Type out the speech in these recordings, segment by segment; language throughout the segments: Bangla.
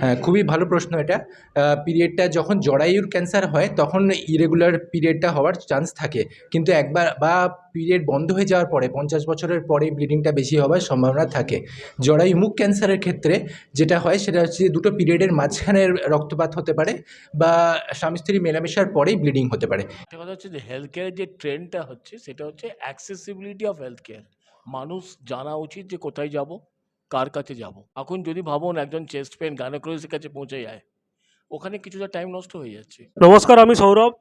হ্যাঁ খুবই ভালো প্রশ্ন এটা। পিরিয়ডটা যখন জরায়ুর ক্যান্সার হয়, তখন ইরেগুলার পিরিয়ডটা হওয়ার চান্স থাকে। কিন্তু একবার বা পিরিয়ড বন্ধ হয়ে যাওয়ার পরে, পঞ্চাশ বছরের পরে ব্লিডিংটা বেশি হওয়ার সম্ভাবনা থাকে। জরায়ু মুখ ক্যান্সারের ক্ষেত্রে যেটা হয়, সেটা হচ্ছে দুটো পিরিয়ডের মাঝখানে রক্তপাত হতে পারে বা স্বামী স্ত্রী মেলামেশার পরেই ব্লিডিং হতে পারে। একটা কথা হচ্ছে যে হেলথ কেয়ারের যে ট্রেন্ডটা হচ্ছে, সেটা হচ্ছে অ্যাক্সেসিবিলিটি অফ হেলথ কেয়ার মানুষ জানা উচিত যে কোথায় যাব কার কাছে যাব? এখন যদি ভাবুন একজন চেস্ট পেন গাইনোকোলজিস্টের কাছে পৌঁছে যায় ওখানে কিছুটা টাইম নষ্ট হয়ে যাচ্ছে। নমস্কার আমি সৌরভ।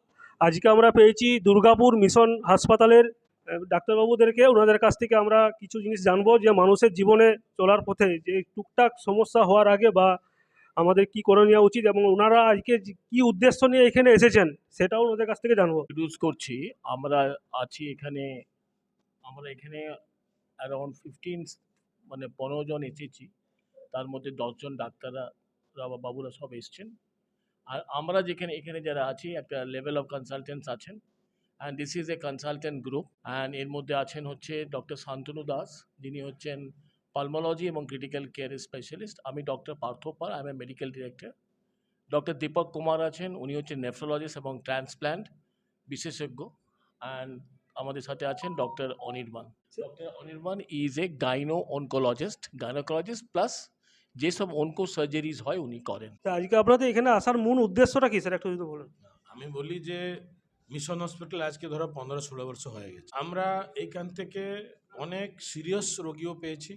আজকে আমরা পেয়েছি দুর্গাপুর মিশন হাসপাতালের ডাক্তারবাবুদেরকে। ওনাদের কাছ থেকে আমরা কিছু জিনিস জানব যে মানুষের জীবনে চলার পথে যে টুকটাক সমস্যা হওয়ার আগে বা আমাদের কি করে নেওয়া উচিত এবং ওনারা আজকে কি উদ্দেশ্য নিয়ে এখানে এসেছেন সেটাও ওনাদের কাছ থেকে জানব। ইউজ করছি। আমরা আছি এখানে আমরা এখানে অ্যারাউন্ড ফিফটিন মানে পনেরো জন এসেছি। তার মধ্যে দশজন ডাক্তাররা বা বাবুরা সব এসছেন। আর আমরা যেখানে, এখানে যারা আছি, একটা লেভেল অফ কনসালটেন্টস আছেন। And this is a consultant group and এর মধ্যে আছেন হচ্ছে ডক্টর শান্তনু দাস, যিনি হচ্ছেন পালমোলজি এবং ক্রিটিক্যাল কেয়ার স্পেশালিস্ট আমি doctor Partha Pal I am a medical director doctor Dipak Kumar আছেন, উনি হচ্ছেন নেফ্রোলজিস্ট এবং ট্রান্সপ্ল্যান্ট বিশেষজ্ঞ। অ্যান্ড আমাদের সাথে আছেন doctor Anirban. Doctor Anirban is a gyno oncologist gynaecologist plus যেসব অনকো সার্জারিজ হয় উনি করেন। তা আজকে আপনাদের এখানে আসার মূল উদ্দেশ্যটা কি? স্যার একটু যদি বলেন। আমি বলি যে মিশন হসপিটাল আজকে ধরো পনেরো ষোলো বছর হয়ে গেছে। আমরা এইখান থেকে অনেক সিরিয়াস রোগীও পেয়েছি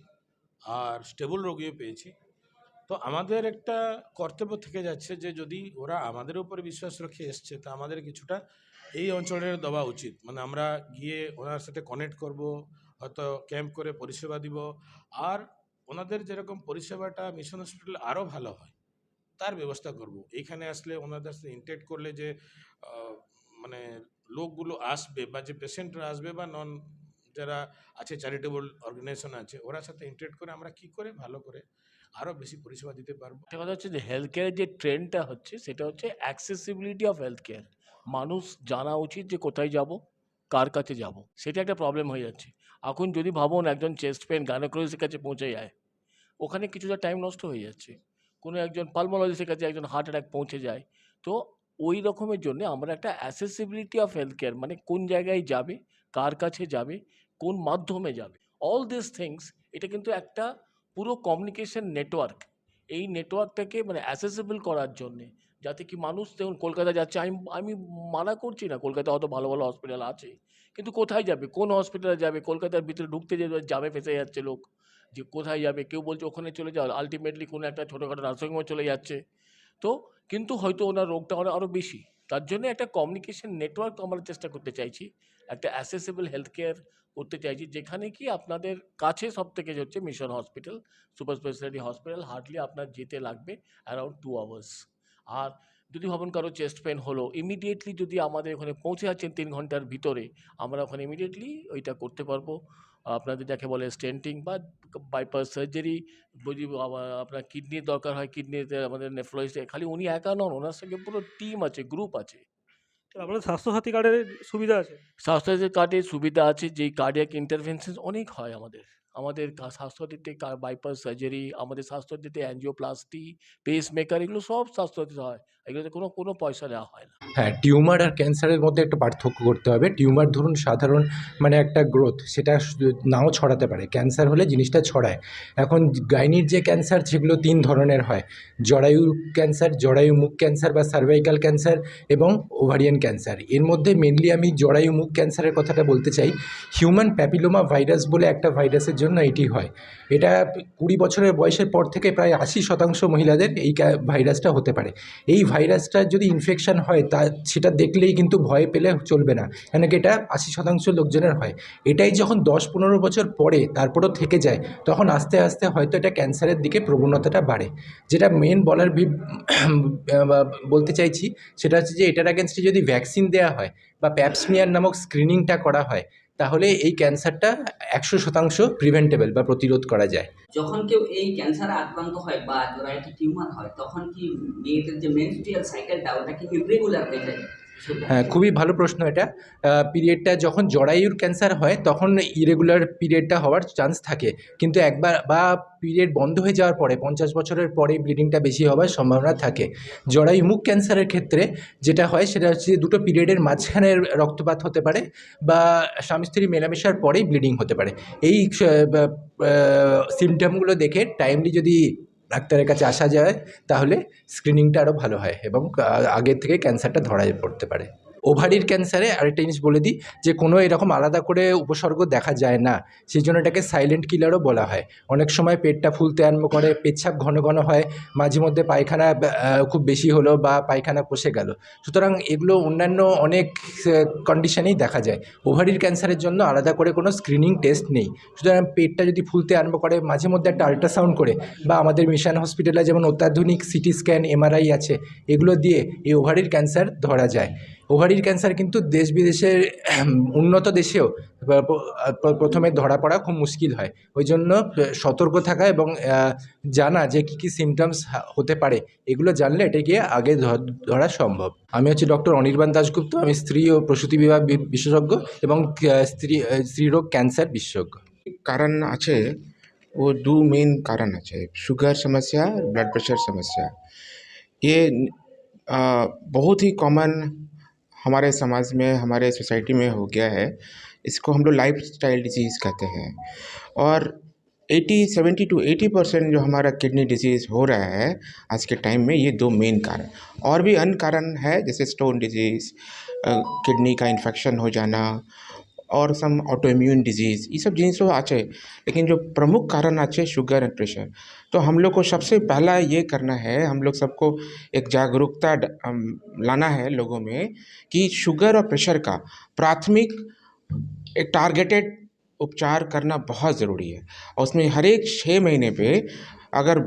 আর স্টেবল রোগীও পেয়েছি। তো আমাদের একটা কর্তব্য থেকে যাচ্ছে যে যদি ওরা আমাদের উপরে বিশ্বাস রেখে এসছে তা আমাদের কিছুটা এই অঞ্চলের দেওয়া উচিত। মানে আমরা গিয়ে ওনার সাথে কানেক্ট করব, হয়তো ক্যাম্প করে পরিষেবা দিব। আর ওনাদের যেরকম পরিষেবাটা মিশন হসপিটাল আরও ভালো হয়, তার ব্যবস্থা করব। এইখানে আসলে ওনাদের সাথে ইন্টারেক্ট করলে যে মানে লোকগুলো আসবে বা যে পেশেন্টরা আসবে বা নন যারা আছে চ্যারিটেবল অর্গানাইজেশন আছে, ওরা সাথে ইন্টারেক্ট করে আমরা কি করে? ভালো করে আরও বেশি পরিষেবা দিতে পারব। কথা হচ্ছে যে হেলথ কেয়ারের যে ট্রেন্ডটা হচ্ছে, সেটা হচ্ছে অ্যাক্সেসিবিলিটি অফ হেলথ কেয়ার মানুষ জানা উচিত যে কোথায় যাব, কার কাছে যাব। সেটা একটা প্রবলেম হয়ে যাচ্ছে। এখন যদি ভাবুন একজন চেস্ট পেন গাইনোকোলজিস্টের কাছে পৌঁছে যায়, ওখানে কিছুটা টাইম নষ্ট হয়ে যাচ্ছে। কোনো একজন পালমোলজিস্টের কাছে একজন হার্ট অ্যাটাক পৌঁছে যায়। তো ওই রকমের জন্য আমরা একটা অ্যাসেসিবিলিটি অফ হেলথ কেয়ার মানে কোন জায়গায় যাবে, কার কাছে যাবে, কোন মাধ্যমে যাবে। অল দিস থিংস এটা কিন্তু একটা পুরো কমিউনিকেশন নেটওয়ার্ক এই নেটওয়ার্কটাকে মানে অ্যাসেসেবল করার জন্যে যাতে কি মানুষ, দেখুন কলকাতা যাচ্ছে, আমি আমি মানা করছি না কলকাতায় অত ভালো ভালো হসপিটাল আছে, কিন্তু কোথায় যাবে, কোন হসপিটালে যাবে, কলকাতার ভিতরে ঢুকতে যে জামে ফেসে যাচ্ছে লোক, যে কোথায় যাবে, কেউ বলছে ওখানে চলে যাও আলটিমেটলি কোনো একটা ছোটোখাটো নার্সিংহোমে চলে যাচ্ছে, তো কিন্তু হয়তো ওনার রোগটা আরও আরও বেশি, তার জন্য একটা কমিউনিকেশন নেটওয়ার্ক আমরা চেষ্টা করতে চাইছি, একটা অ্যাসেসেবল হেলথ কেয়ার করতে চাইছি, যেখানে কি আপনাদের কাছে সব থেকে হচ্ছে mission hospital super speciality hospital hardly আপনার যেতে লাগবে অ্যারাউন্ড টু আওয়ার্স আর যদি ভাবেন কারও চেস্ট পেন হলো ইমিডিয়েটলি যদি আমাদের ওখানে পৌঁছে যাচ্ছেন তিন ঘণ্টার ভিতরে আমরা ওখানে ইমিডিয়েটলি ওইটা করতে পারব। আপনাদের যাকে বলে স্টেন্টিং বা বাইপাস সার্জারি যদি আপনার কিডনির দরকার হয় কিডনিতে আমাদের নেফ্রোলজিস্ট খালি উনি একা নন ওনার সঙ্গে পুরো টিম আছে গ্রুপ আছে। আপনাদের স্বাস্থ্যসাথী কার্ডের সুবিধা আছে? স্বাস্থ্যসাথী কার্ডের সুবিধা আছে যেই কার্ডিয়াক ইন্টারভেনশন অনেক হয় আমাদের। আমাদের স্বাস্থ্যসাথীতে বাইপাস সার্জারি আমাদের স্বাস্থ্যসাথীতে অ্যাঞ্জিওপ্লাস্টি পেস মেকার এগুলো সব স্বাস্থ্যসাথীতে হয়। এগুলোতে কোনো কোনো পয়সা দেওয়া হয় না। হ্যাঁ টিউমার আর ক্যান্সারের মধ্যে একটু পার্থক্য করতে হবে। টিউমার ধরুন সাধারণ মানে একটা গ্রোথ, সেটা নাও ছড়াতে পারে। ক্যান্সার হলে জিনিসটা ছড়ায়। এখন গাইনির যে ক্যান্সার, সেগুলো তিন ধরনের হয়। জরায়ু ক্যান্সার, জরায়ু মুখ ক্যান্সার বা সার্ভাইকাল ক্যান্সার এবং ওভারিয়ান ক্যান্সার। এর মধ্যে মেনলি আমি জরায়ু মুখ ক্যান্সারের কথাটা বলতে চাই। হিউম্যান প্যাপিলোমা ভাইরাস বলে একটা ভাইরাসের জন্য এটি হয়। এটা কুড়ি বছরের বয়সের পর থেকে প্রায় আশি শতাংশ মহিলাদের এই ভাইরাসটা হতে পারে। এই ভাইরাসটা যদি ইনফেকশান হয়, তা সেটা দেখলেই কিন্তু ভয় পেলে চলবে না। কেন কি এটা আশি শতাংশ লোকজনের হয়। এটাই যখন দশ পনেরো বছর পরে তারপরও থেকে যায়, তখন আস্তে আস্তে হয়তো এটা ক্যান্সারের দিকে প্রবণতাটা বাড়ে। যেটা মেন বলার বলতে চাইছি, সেটা হচ্ছে যে এটার অ্যাগেনস্টে যদি ভ্যাকসিন দেওয়া হয় বা প্যাপসমিয়ার নামক স্ক্রিনিংটা করা হয় তাহলে এই ক্যান্সারটা একশো শতাংশ প্রিভেন্টেবল বা প্রতিরোধ করা যায়। যখন কেউ এই ক্যান্সারে আক্রান্ত হয় বা জরায়ুতে টিউমার হয়, তখন কি মেয়েদের যে মেনস্ট্রিয়াল সাইকেলটা ওটা কি ইরেগুলার হয়ে যায় হ্যাঁ খুবই ভালো প্রশ্ন এটা। পিরিয়ডটা যখন জরায়ুর ক্যান্সার হয়, তখন ইরেগুলার পিরিয়ডটা হওয়ার চান্স থাকে। কিন্তু একবার বা পিরিয়ড বন্ধ হয়ে যাওয়ার পরে, পঞ্চাশ বছরের পরে ব্লিডিংটা বেশি হওয়ার সম্ভাবনা থাকে। জরায়ু মুখ ক্যান্সারের ক্ষেত্রে যেটা হয়, সেটা হচ্ছে দুটো পিরিয়ডের মাঝখানে রক্তপাত হতে পারে বা স্বামী স্ত্রী মেলামেশার পরেই ব্লিডিং হতে পারে। এই সিমটমগুলো দেখে টাইমলি যদি ডাক্তারের কাছে আসা যায়, তাহলে স্ক্রিনিংটা আরও ভালো হয় এবং আগের থেকে ক্যান্সারটা ধরা পড়তে পারে। ওভারির ক্যান্সারে আরেকটা জিনিস বলে দিই যে কোনো এরকম আলাদা করে উপসর্গ দেখা যায় না। সেই জন্য এটাকে সাইলেন্ট কিলারও বলা হয়। অনেক সময় পেটটা ফুলতে আরম্ভ করে পেচ্ছাপ ঘন ঘন হয়, মাঝে মধ্যে পায়খানা খুব বেশি হলো বা পায়খানা কষে গেল। সুতরাং এগুলো অন্যান্য অনেক কন্ডিশনেই দেখা যায়। ওভারির ক্যান্সারের জন্য আলাদা করে কোনো স্ক্রিনিং টেস্ট নেই। সুতরাং পেটটা যদি ফুলতে আরম্ভ করে, মাঝে মধ্যে একটা আল্ট্রাসাউন্ড করে বা আমাদের মিশন হসপিটালে যেমন অত্যাধুনিক সিটি স্ক্যান এমআরআই আছে, এগুলো দিয়ে এই ওভারির ক্যান্সার ধরা যায়। ওভারির ক্যান্সার কিন্তু দেশ বিদেশের আহম, উন্নত দেশেও প- প- প্রথমে ধরা পড়া খুব মুশকিল হয় ওই জন্য আহ, সতর্ক থাকা এবং আহ, জানা যে কী কী সিমটমস হতে পারে এগুলো জানলে এটাকে আগে ধ- ধরা সম্ভব আমি হচ্ছে ডক্টর অনির্বাণ দাশগুপ্ত আমি স্ত্রী ও প্রসূতি বিভাগ বি- বিশেষজ্ঞ এবং আহ, স্ত্রী আহ, স্ত্রীরোগ ক্যান্সার বিশেষজ্ঞ कारण আছে वो दो मेन कारण আছে शुगर समस्या ब्लड प्रेशर समस्या ये अ, बहुत ही कॉमन हमारे समाज में, हमारे सोसाइटी में हो गया है। इसको हम लोग लाइफ स्टाइल डिज़ीज़ कहते हैं। और 80 70 टू 80 परसेंट जो हमारा किडनी डिज़ीज़ हो रहा है, आज के टाइम में ये दो मेन कारण। और भी अन्य कारण है, जैसे स्टोन डिज़ीज़ किडनी का इन्फेक्शन हो जाना और सम ऑटो इम्यून डिज़ीज़ ये सब जिनिस तो आचे, लेकिन जो प्रमुख कारण आचे शुगर एंड प्रेशर तो हम लोग को सबसे पहला ये करना है, हम लोग सबको एक जागरूकता लाना है लोगों में कि शुगर और प्रेशर का प्राथमिक एक टारगेटेड उपचार करना बहुत ज़रूरी है। और उसमें हर एक छः महीने पे अगर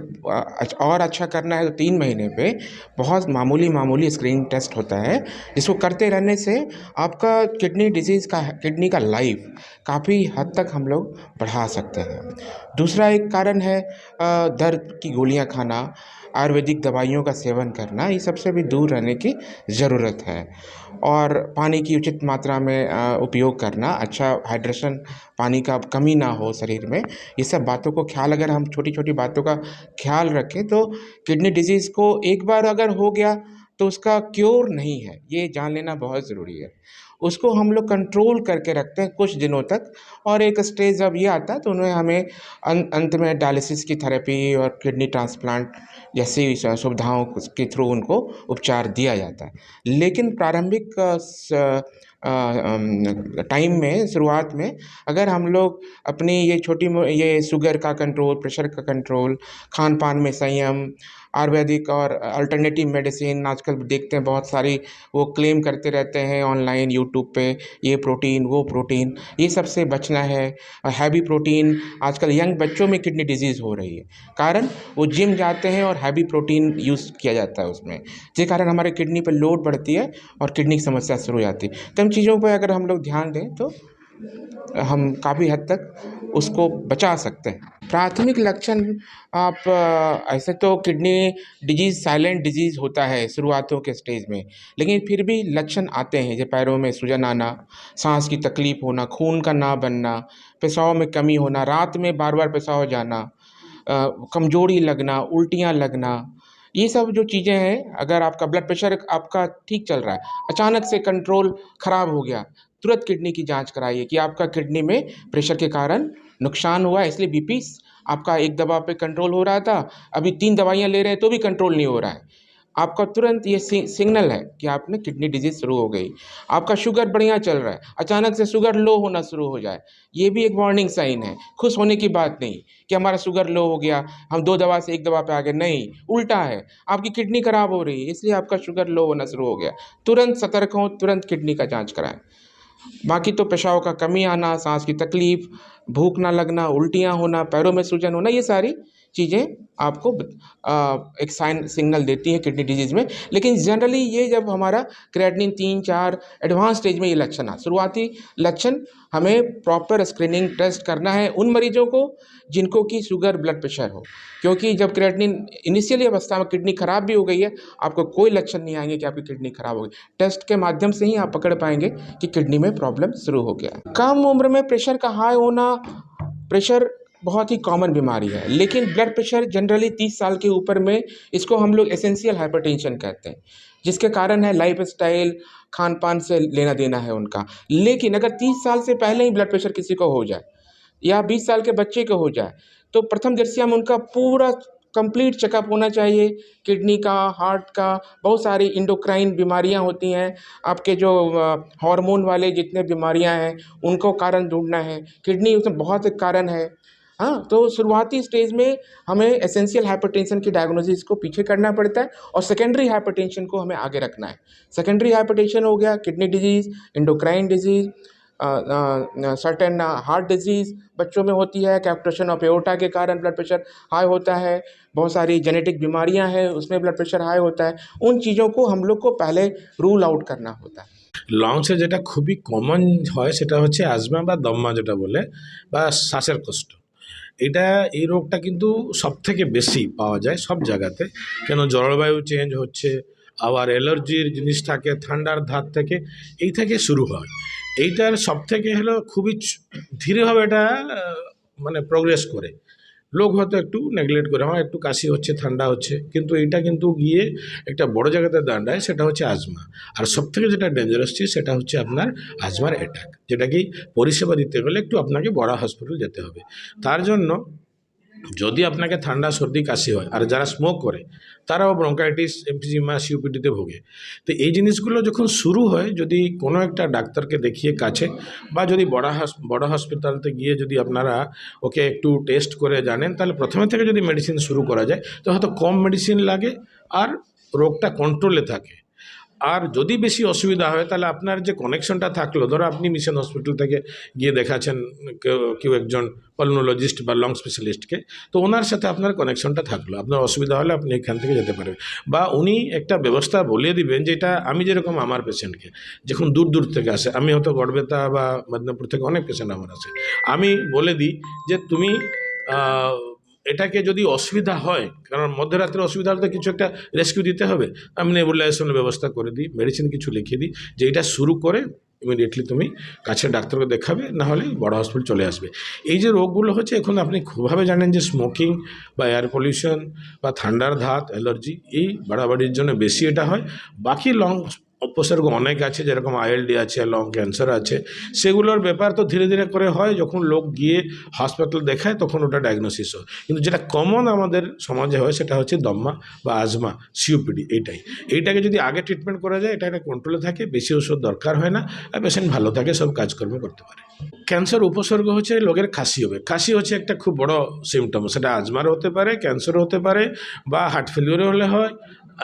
और अच्छा करना है तो तीन महीने पे बहुत मामूली मामूली स्क्रीन टेस्ट होता है। जिसको करते रहने से आपका किडनी डिज़ीज़ का किडनी का लाइफ काफ़ी हद तक हम लोग बढ़ा सकते हैं। दूसरा एक कारण है दर्द की गोलियाँ खाना, आयुर्वेदिक दवाइयों का सेवन करना, ये सबसे भी दूर रहने की ज़रूरत है। और पानी की उचित मात्रा में उपयोग करना अच्छा हाइड्रेशन पानी का कमी ना हो शरीर में, ये सब बातों को ख्याल, अगर हम छोटी छोटी बातों का ख्याल रखें तो किडनी डिज़ीज़ को एक बार अगर हो गया तो उसका क्योर नहीं है, ये जान लेना बहुत ज़रूरी है। उसको हम लोग कंट्रोल करके रखते हैं कुछ दिनों तक और एक स्टेज जब ये आता है तो उन्हें हमें अं- अंत में डायलिसिस की थेरेपी और किडनी ट्रांसप्लांट जैसी सुविधाओं के थ्रू उनको उपचार दिया जाता है। लेकिन प्रारंभिक टाइम में, शुरुआत में, अगर हम लोग अपनी ये छोटी ये शुगर का कंट्रोल प्रेशर का कंट्रोल खान पान में संयम, आयुर्वेदिक और अल्टरनेटिव मेडिसिन आजकल देखते हैं बहुत सारी, वो क्लेम करते रहते हैं ऑनलाइन यूट्यूब पे, ये प्रोटीन वो प्रोटीन ये सबसे बचना है। हैवी प्रोटीन आजकल यंग बच्चों में किडनी डिज़ीज़ हो रही है। कारण, वो जिम जाते हैं और हैवी प्रोटीन यूज़ किया जाता है उसमें। जिस कारण हमारे किडनी पर लोड बढ़ती है और किडनी की समस्या शुरू हो जाती है। तो इन चीज़ों पर अगर हम लोग ध्यान दें तो हम काफ़ी हद तक उसको बचा सकते हैं। प्राथमिक लक्षण आप ऐसे तो किडनी डिज़ीज़, साइलेंट डिज़ीज़ होता है शुरुआतों के स्टेज में, लेकिन फिर भी लक्षण आते हैं, जैसे पैरों में सूजन आना, सांस की तकलीफ़ होना, खून का ना बनना पेशाब में कमी होना, रात में बार बार पेशाब हो जाना कमज़ोरी लगना, उल्टियाँ लगना ये सब जो चीज़ें हैं, अगर आपका ब्लड प्रेशर आपका ठीक चल रहा है, अचानक से कंट्रोल ख़राब हो गया, तुरंत किडनी की जाँच कराइए कि आपका किडनी में प्रेशर के कारण नुकसान हुआ है इसलिए बीपी आपका एक दवा पे कंट्रोल हो रहा था, अभी तीन दवाइयाँ ले रहे हैं तो भी कंट्रोल नहीं हो रहा है। आपका तुरंत ये सिग्नल है कि आपने किडनी डिज़ीज़ शुरू हो गई। आपका शुगर बढ़िया चल रहा है। अचानक से शुगर लो होना शुरू हो जाए। ये भी एक वार्निंग साइन है। खुश होने की बात नहीं कि हमारा शुगर लो हो गया, हम दो दवा से एक दवा पे आ गए नहीं, उल्टा है। आपकी किडनी खराब हो रही है, इसलिए आपका शुगर लो होना शुरू हो गया। तुरंत सतर्क हों, तुरंत किडनी का जाँच कराएँ। बाकी तो पेशाब का कमी आना, सांस की तकलीफ़, भूख ना लगना, उल्टियाँ होना, पैरों में सूजन होना, ये सारी चीज़ें आपको एक साइन सिग्नल देती हैं किडनी डिज़ीज़ में। लेकिन जनरली ये जब हमारा क्रेटिनिन तीन, चार एडवांस स्टेज में ये लक्षण आ, शुरुआती लक्षण, हमें प्रॉपर स्क्रीनिंग टेस्ट करना है उन मरीजों को जिनको कि शुगर ब्लड प्रेशर हो। क्योंकि जब क्रेटिनिन इनिशियली अवस्था में किडनी खराब भी हो गई है, आपको कोई लक्षण नहीं आएँगे कि आपकी किडनी खराब हो गई। टेस्ट के माध्यम से ही आप पकड़ पाएँगे कि किडनी में प्रॉब्लम शुरू हो गया कम उम्र में प्रेशर का हाई होना प्रेशर बहुत ही कॉमन बीमारी है। लेकिन ब्लड प्रेशर जनरली तीस साल के ऊपर में इसको हम लोग एसेंशियल हाइपरटेंशन कहते हैं, जिसके कारण है लाइफ स्टाइल खान पान से लेना देना है उनका। लेकिन अगर तीस साल से पहले ही ब्लड प्रेशर किसी को हो जाए, या बीस साल के बच्चे को हो जाए तो प्रथम दृष्टिया में उनका पूरा कंप्लीट चेकअप होना चाहिए। किडनी का हार्ट का, बहुत सारी इंडोक्राइन बीमारियाँ होती हैं। आपके जो हार्मोन वाले जितने बीमारियाँ हैं, उनको कारण ढूंढना है। किडनी उसमें बहुत कारण है। हाँ तो शुरुआती स्टेज में हमें एसेंशियल हाइपरटेंशन की डायग्नोसिस को पीछे करना पड़ता है और सेकेंडरी हाइपरटेंशन को हमें आगे रखना है सेकेंडरी हाइपरटेंशन हो गया kidney disease endocrine disease certain heart disease बच्चों में होती है कैप्टेशन ऑफ एओर्टा के कारण ब्लड प्रेशर हाई होता है बहुत सारी जेनेटिक बीमारियां हैं उसमें ब्लड प्रेशर हाई होता है उन चीज़ों को हम लोग को पहले रूल आउट करना होता है লংসে যেটা খুবই কমন হয় সেটা হচ্ছে আজমা বা দম্মা যেটা বলে বা শ্বাসের কষ্ট এটা এই রোগটা কিন্তু সব থেকে বেশি পাওয়া যায় সব জায়গাতে। কেন জলবায়ু চেঞ্জ হচ্ছে, আবার অ্যালার্জির জিনিস থাকে, ঠান্ডার ধার থেকে, এই থেকে শুরু হয়। এইটার সব থেকে হলো খুবই ধীরেভাবে এটা মানে প্রোগ্রেস করে। লোক হয়তো একটু নেগলেক্ট করে আমার একটু কাশি হচ্ছে, ঠান্ডা হচ্ছে। কিন্তু এইটা কিন্তু গিয়ে একটা বড় জায়গাতে দাঁড়ায়, সেটা হচ্ছে আজমা। আর সবথেকে যেটা ডেঞ্জারাস চিজ সেটা হচ্ছে আপনার আজমার অ্যাটাক যেটা কি পরিষেবা দিতে গেলে একটু আপনাকে বড় হসপিটাল যেতে হবে। তার জন্য যদি আপনাকে ঠান্ডা, সর্দি, কাশি হয় আর যারা স্মোক করে, তারাও ব্রঙ্কাইটিস এমফিজিমা সিউপিডিতে ভোগে। তো এই জিনিসগুলো যখন শুরু হয়, যদি কোনো একটা ডাক্তারকে দেখিয়ে কাছে বা যদি বড় বড় হসপিটালতে গিয়ে যদি আপনারা ওকে একটু টেস্ট করে জানেন, তাহলে প্রথমে থেকে যদি মেডিসিন শুরু করা যায়, তো হয়তো কম মেডিসিন লাগে আর রোগটা কন্ট্রোলে থাকে। আর যদি বেশি অসুবিধা হয়, তাহলে আপনার যে কানেকশনটা থাকল, ধরো আপনি মিশন হসপিটাল থেকে গিয়ে দেখাচ্ছেন কেউ একজন পালমোলজিস্ট বা লং স্পেশালিস্টকে তো ওনার সাথে আপনার কানেকশনটা থাকল। আপনার অসুবিধা হলে আপনি এখান থেকে যেতে পারবেন। বা উনি একটা ব্যবস্থা বলে দিবেন যেটা আমি যেরকম আমার পেশেন্টকে যখন দূর দূর থেকে আসে, আমি হয়তো গড়বেতা বা মেদিনীপুর থেকে অনেক পেশেন্ট আমার আছে। আমি বলে দিই যে তুমি এটাকে যদি অসুবিধা হয়, কারণ মধ্যরাত্রে অসুবিধা হলে তো কিছু একটা রেস্কিউ দিতে হবে। আমি নেবুলাইজেশনের ব্যবস্থা করে দিই মেডিসিন কিছু লিখে দিই, যে এটা শুরু করে ইমিডিয়েটলি তুমি কাছের ডাক্তারকে দেখাবে না হলে বড় হসপিটাল চলে আসবে। এই যে রোগগুলো হচ্ছে, এখন আপনি খুবভাবে জানেন যে স্মোকিং বা এয়ার পলিউশন বা ঠান্ডার ধাত অ্যালার্জি এই বাড়াবাড়ির জন্য বেশি এটা হয়। বাকি লং উপসর্গ অনেক আছে, যেরকম আইএলডি আছে লং ক্যান্সার আছে, সেগুলোর ব্যাপার তো ধীরে ধীরে করে হয়, যখন লোক গিয়ে হাসপাতাল দেখায়, তখন ওটা ডায়াগনোসিস হয়। কিন্তু যেটা কমন আমাদের সমাজে হয়, সেটা হচ্ছে দম্মা বা আজমা সিওপিডি এইটাই। এইটাকে যদি আগে ট্রিটমেন্ট করা যায়, এটা একটা কন্ট্রোলে থাকে, বেশি ওষুধ দরকার হয় না, আর পেশেন্ট ভালো থাকে, সব কাজকর্ম করতে পারে। ক্যান্সার উপসর্গ হচ্ছে লোকের খাসি হবে। খাসি হচ্ছে একটা খুব বড় সিমটম সেটা আজমার হতে পারে ক্যান্সার হতে পারে, বা হার্ট ফেলিওরে হলে হয়,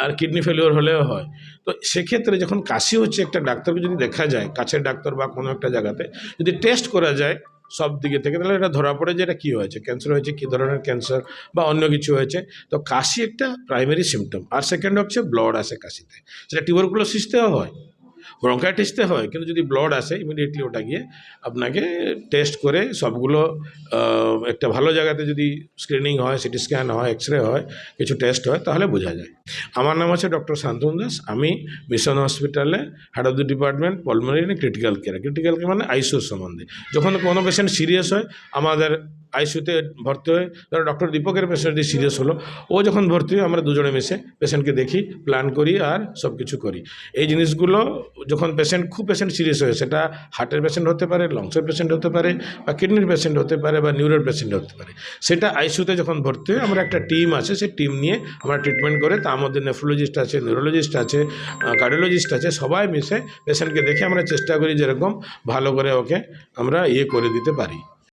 আর কিডনি ফেলিওর হলেও হয়। তো সেক্ষেত্রে যখন কাশি হচ্ছে, একটা ডাক্তারকে যদি দেখা যায়, কাছের ডাক্তার বা কোনো একটা জায়গাতে, যদি টেস্ট করা যায় সব দিকে থেকে, তাহলে এটা ধরা পড়ে যে এটা কী হয়েছে ক্যান্সার হয়েছে, কী ধরনের ক্যান্সার বা অন্য কিছু হয়েছে। তো কাশি একটা প্রাইমারি সিমটম আর সেকেন্ড হচ্ছে ব্লড আসে কাশিতে। সেটা টিউবারকুলোসিসতেও হয়। ব্রঙ্কাইটিসতে হয়, কিন্তু যদি ব্লড আসে ইমিডিয়েটলি ওটা গিয়ে আপনাকে টেস্ট করে সবগুলো একটা ভালো জায়গাতে যদি স্ক্রিনিং হয় সিটি স্ক্যান হয় এক্স রে হয়, কিছু টেস্ট হয়, তাহলে বোঝা যায়। আমার নাম আছে ডক্টর শান্তনু দাস। আমি মিশন হসপিটালে head of the department pulmonary critical care critical care মানে আইসিউর সম্বন্ধে। যখন কোনো পেশেন্ট সিরিয়াস হয়, আমাদের আইসিউতে ভর্তি হয়ে ধরো ডক্টর দীপকের পেশেন্ট সিরিয়াস হলো, ও যখন ভর্তি হয় আমরা দুজনে মিশে পেশেন্টকে দেখি প্ল্যান করি আর সব কিছু করি। এই জিনিসগুলো যখন পেশেন্ট খুব পেশেন্ট সিরিয়াস হয়, সেটা হার্টের পেশেন্ট হতে পারে লংসের পেশেন্ট হতে পারে, বা কিডনির পেশেন্ট হতে পারে, বা নিউরোর পেশেন্ট হতে পারে। সেটা আইসিউতে যখন ভর্তি হয়, আমরা একটা টিম আছে, সেই টিম নিয়ে আমরা ট্রিটমেন্ট করে তার মধ্যে নেফ্রোলজিস্ট আছে নিউরোলজিস্ট আছে কার্ডিওলজিস্ট আছে, সবাই মিশে পেশেন্টকে দেখে আমরা চেষ্টা করি যেরকম ভালো করে ওকে আমরা ইয়ে করে দিতে পারি।